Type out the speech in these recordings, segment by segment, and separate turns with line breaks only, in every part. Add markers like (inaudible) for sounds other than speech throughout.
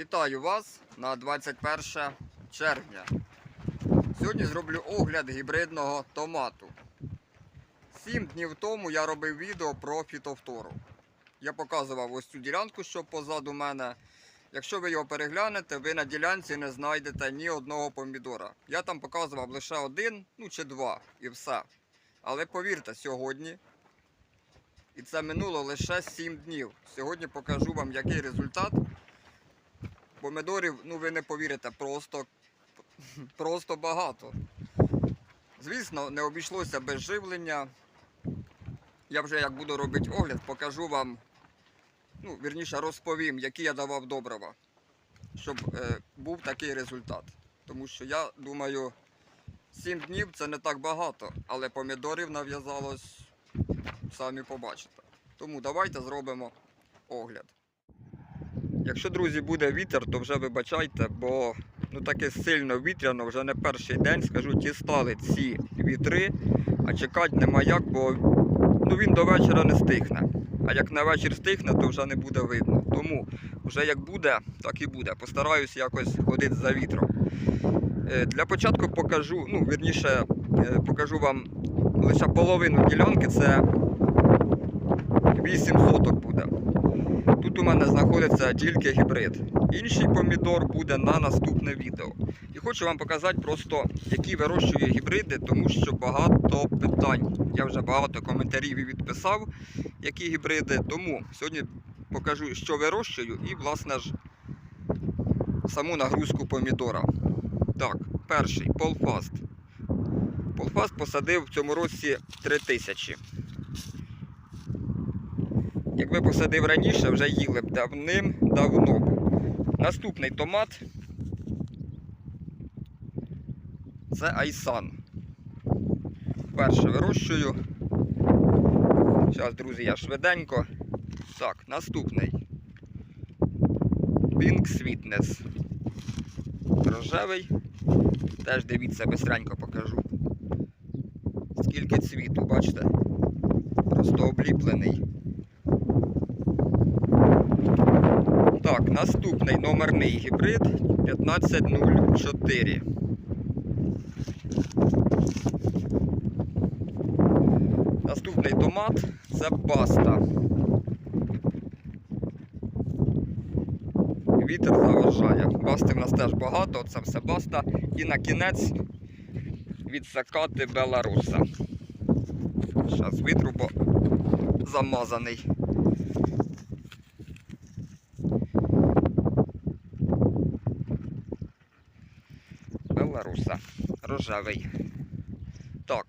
Вітаю вас на 21 червня. Сьогодні зроблю огляд гібридного томату. Сім днів тому я робив відео про фітофтору. Я показував ось цю ділянку, що позаду мене. Якщо ви його переглянете, ви на ділянці не знайдете ні одного помідора. Я там показував лише один, ну чи два, і все. Але повірте, сьогодні, і це минуло лише 7 днів. Сьогодні покажу вам, який результат. Помидорів, ну ви не повірите, просто, просто багато. Звісно, не обійшлося без живлення. Я вже як буду робити огляд, покажу вам, ну, вірніше, розповім, які я давав добрива, щоб е, був такий результат. Тому що я думаю, 7 днів це не так багато, але помідорів нав'язалось, самі побачите. Тому давайте зробимо огляд. Якщо, друзі, буде вітер, то вже вибачайте, бо ну таке сильно вітряно, вже не перший день, скажу, ті стали ці вітри, а чекати нема як, бо ну, він до вечора не стихне. А як на вечір стихне, то вже не буде видно. Тому вже як буде, так і буде. Постараюсь якось ходити за вітром. Е, Для початку покажу, ну, вірніше, е, покажу вам лише половину ділянки, це 8 соток буде. Тут у мене знаходиться тільки гібрид. Інший помідор буде на наступне відео. І хочу вам показати просто, які вирощую гібриди, тому що багато питань. Я вже багато коментарів і відписав, які гібриди. Тому сьогодні покажу, що вирощую, і, власне ж, саму нагрузку помідора. Так, перший Полфаст. Полфаст посадив в цьому році 3000. Якби посадив раніше, вже їли б давним-давно. Наступний томат це Айсан. Перше вирощую. Зараз, друзі, я швиденько. Так, наступний. Pink Sweetness. Рожевий. Теж дивіться, бистренько покажу. Скільки цвіту, бачите? Просто обліплений. Так, наступний номерний гібрид 1504. Наступний томат це баста. Вітер заважає. Басти в нас теж багато, це все баста. І на кінець відсакати Беларуса. Зараз витру, бо замазаний. Беларуса. Рожевий. Так.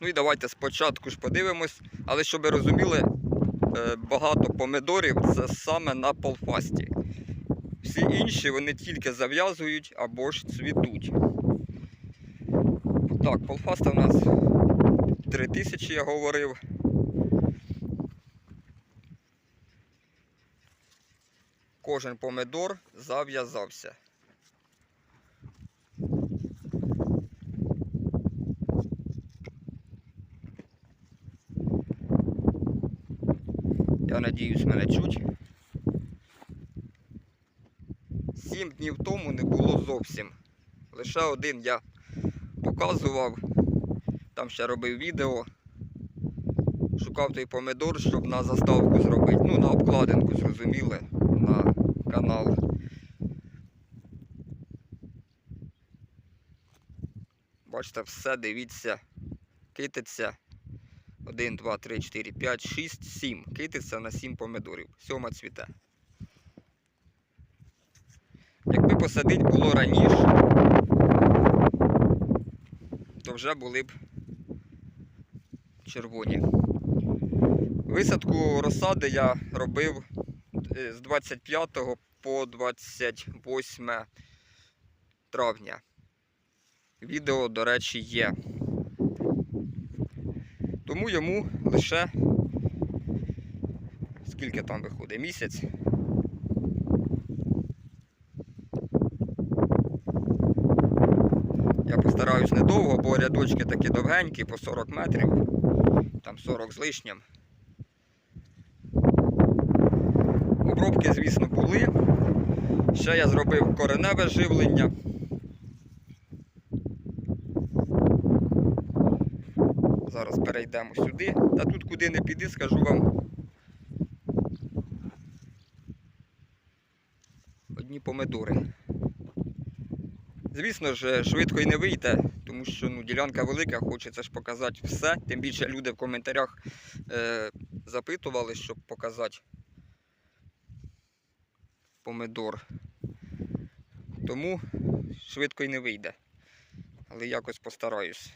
Ну і давайте спочатку ж подивимось, але щоб ви розуміли, е, багато помидорів це саме на полфасті. Всі інші вони тільки зав'язують або ж цвітуть. Так, полфаста у нас 3000 я говорив. Кожен помидор зав'язався. Надіюсь, мене чуть. Сім днів тому не було зовсім. Лише один я показував, там ще робив відео. Шукав той помидор, щоб на заставку зробити. Ну, на обкладинку, зрозуміли, на канал. Бачите, все, дивіться, кититься. 1, 2, 3, 4, 5, 6, 7. Кититься на 7 помидорів. Сьома цвіте. Якби посадити було раніше, то вже були б червоні. Висадку розсади я робив е, з 25 по 28 травня. Відео, до речі, є. Тому йому лише скільки там виходить? Місяць. Я постараюсь недовго, бо рядочки такі довгенькі, по 40 метрів, там 40 з лишнім. Обробки, звісно, були. Ще я зробив кореневе живлення. Зараз перейдемо сюди. Та тут куди не піди, скажу вам. Одні помидори. Звісно ж, швидко і не вийде, тому що ну, ділянка велика, хочеться ж показати все. Тим більше люди в коментарях е, запитували, щоб показати помидор. Тому швидко і не вийде. Але якось постараюсь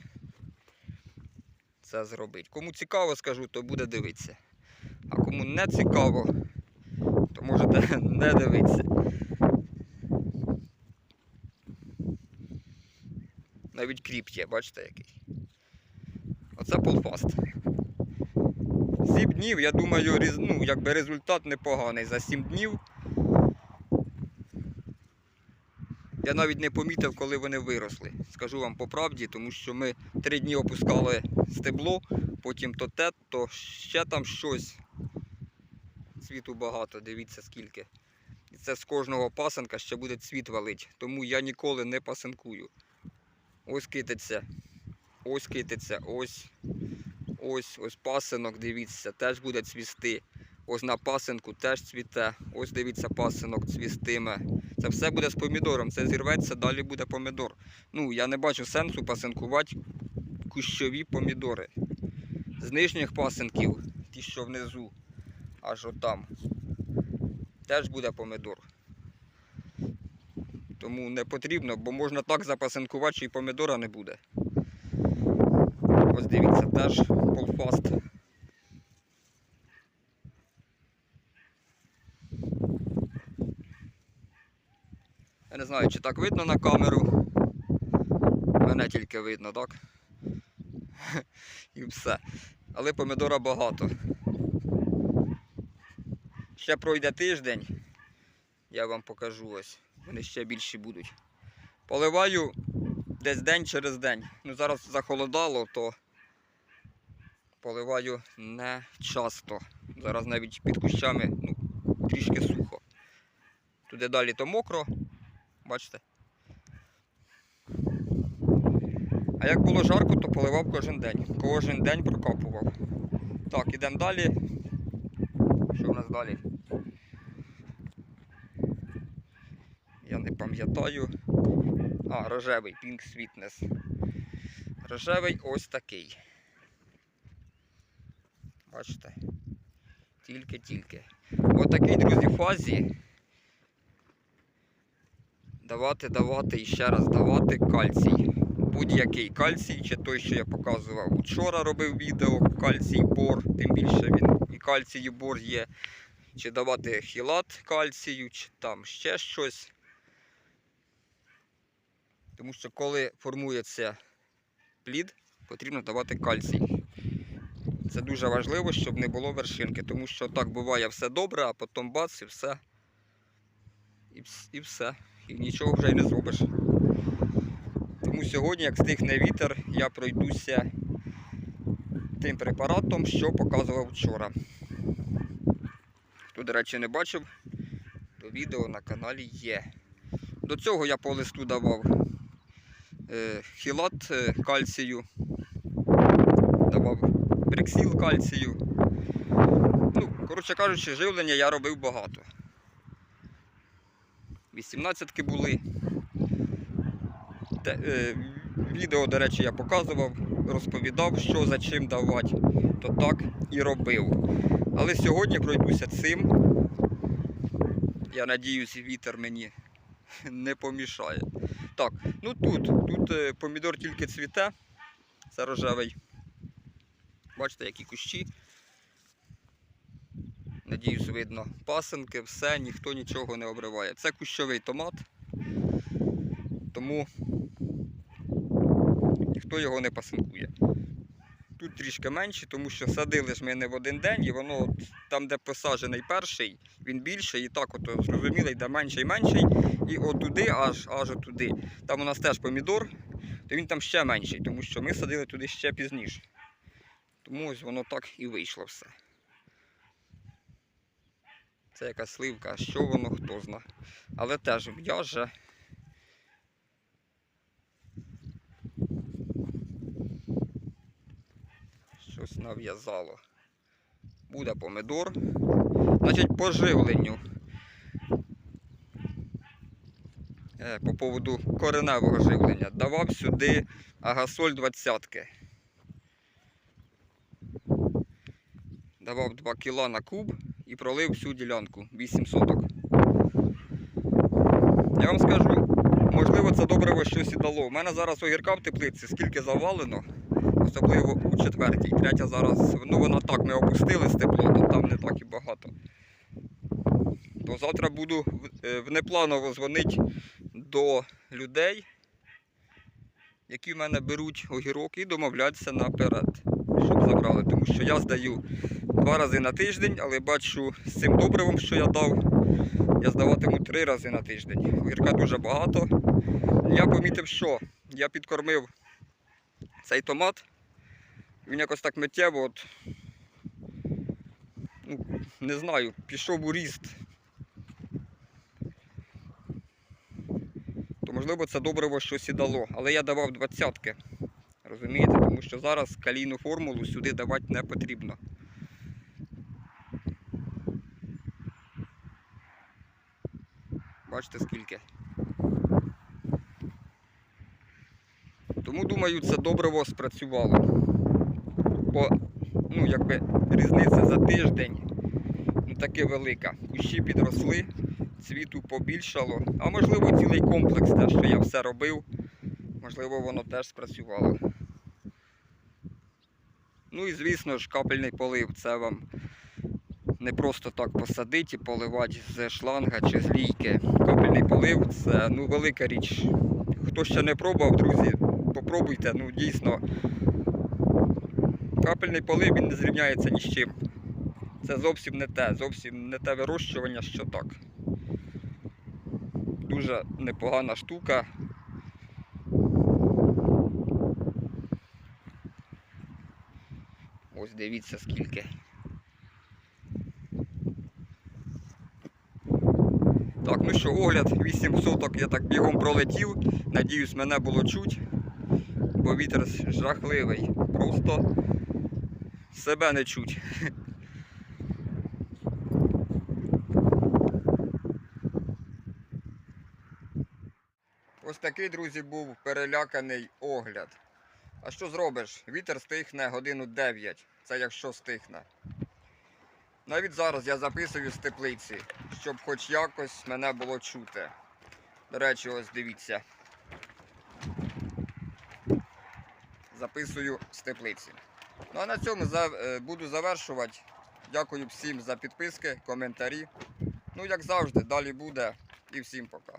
це зробити. Кому цікаво, скажу, то буде дивитися. А кому не цікаво, то можете (laughs) не дивитися. Навіть кріп є, бачите який. Оце полфаст. Сім днів, я думаю, різ- ну, якби результат непоганий. За сім днів я навіть не помітив, коли вони виросли. Скажу вам по правді, тому що ми три дні опускали стебло, потім то те, то ще там щось. Цвіту багато, дивіться скільки. І це з кожного пасенка ще буде цвіт валить. Тому я ніколи не пасинкую. Ось кититься, ось кититься, ось, ось, ось пасинок, дивіться, теж буде цвісти. Ось на пасинку теж цвіте. Ось дивіться, пасинок цвістиме. Це все буде з помідором. Це зірветься, далі буде помідор. Ну, я не бачу сенсу пасинкувати кущові помідори. З нижніх пасинків, ті, що внизу, аж отам, теж буде помідор. Тому не потрібно, бо можна так запасинкувати, що і помідора не буде. Ось дивіться, теж полфаст. Я не знаю, чи так видно на камеру. Мене тільки видно, так? (laughs) І все. Але помідора багато. Ще пройде тиждень, я вам покажу ось. Вони ще більші будуть. Поливаю десь день через день. Ну зараз захолодало, то поливаю не часто. Зараз навіть під кущами ну, трішки сухо. Туди далі то мокро, бачите. А як було жарко, то поливав кожен день. Кожен день прокапував. Так, ідемо далі. Що в нас далі? Я не пам'ятаю. А, рожевий Pink Sweetness. Рожевий ось такий. Бачите? Тільки-тільки. Ось такий, друзі, фазі. Давати, давати і ще раз давати кальцій. Будь-який кальцій, чи той, що я показував. Вчора робив відео кальцій бор, тим більше він і кальцій і бор є. Чи давати хілат кальцію, чи там ще щось. Тому що коли формується плід, потрібно давати кальцій. Це дуже важливо, щоб не було вершинки, тому що так буває все добре, а потім бац і все. І, все. І нічого вже й не зробиш. Тому сьогодні, як стихне вітер, я пройдуся тим препаратом, що показував вчора. Хто, до речі, не бачив, то відео на каналі є. До цього я по листу давав е, хілат е, кальцію, давав брексіл кальцію. Ну, коротше кажучи, живлення я робив багато. 18-ки були. Те, е, відео, до речі, я показував, розповідав, що за чим давати, то так і робив. Але сьогодні пройдуся цим. Я надіюсь, вітер мені (laughs) не помішає. Так, ну тут, тут е, помідор тільки цвіте, це рожевий. Бачите, які кущі. Надіюсь, видно пасенки, все, ніхто нічого не обриває. Це кущовий томат, тому ніхто його не пасинкує. Тут трішки менші, тому що садили ж ми не в один день, і воно от, там, де посаджений перший, він більший, і так от зрозуміло, йде менший менший. І отуди, аж аж отуди. Там у нас теж помідор, то він там ще менший, тому що ми садили туди ще пізніше. Тому ось воно так і вийшло все. Це якась сливка, що воно хто зна. Але теж в'яже. Щось нав'язало. Буде помидор. Значить, по живленню. Е, По поводу кореневого живлення. Давав сюди агасоль 20. Давав 2 кіла на куб і пролив всю ділянку 8 соток. Я вам скажу, можливо, це добриво щось і дало. У мене зараз огірка в теплиці, скільки завалено, особливо у четвертій. Третя зараз, ну вона так, ми опустили з тепло, то там не так і багато. То завтра буду е, внепланово дзвонити до людей, які в мене беруть огірок і домовлятися наперед, щоб забрали. Тому що я здаю два рази на тиждень, але бачу з цим добривом, що я дав, я здаватиму три рази на тиждень. Огірка дуже багато. Я помітив, що я підкормив цей томат. Він якось так миттєво, от, ну, не знаю, пішов у ріст. То можливо це добриво щось і дало. Але я давав двадцятки. Розумієте? Тому що зараз калійну формулу сюди давати не потрібно. Бачите скільки. Тому думаю, це добриво спрацювало. Бо, ну, якби різниця за тиждень ну, таки велика. Кущі підросли, цвіту побільшало, а можливо цілий комплекс, те, що я все робив, можливо, воно теж спрацювало. Ну і звісно ж, капельний полив це вам не просто так посадити і поливати з шланга чи з лійки. Капельний полив це ну, велика річ. Хто ще не пробував, друзі, попробуйте, ну дійсно. Капельний полив він не зрівняється ні з чим. Це зовсім не те, зовсім не те вирощування, що так. Дуже непогана штука. Ось дивіться скільки. Так, ну що, огляд 8 соток я так бігом пролетів. Надіюсь, мене було чуть, бо вітер жахливий. Просто себе не чуть. (laughs) Ось такий, друзі, був переляканий огляд. А що зробиш? Вітер стихне годину 9. Це якщо стихне. Навіть зараз я записую з теплиці, щоб хоч якось мене було чути. До речі, ось дивіться. Записую з теплиці. Ну а на цьому е, буду завершувати. Дякую всім за підписки, коментарі. Ну, як завжди, далі буде. І всім пока.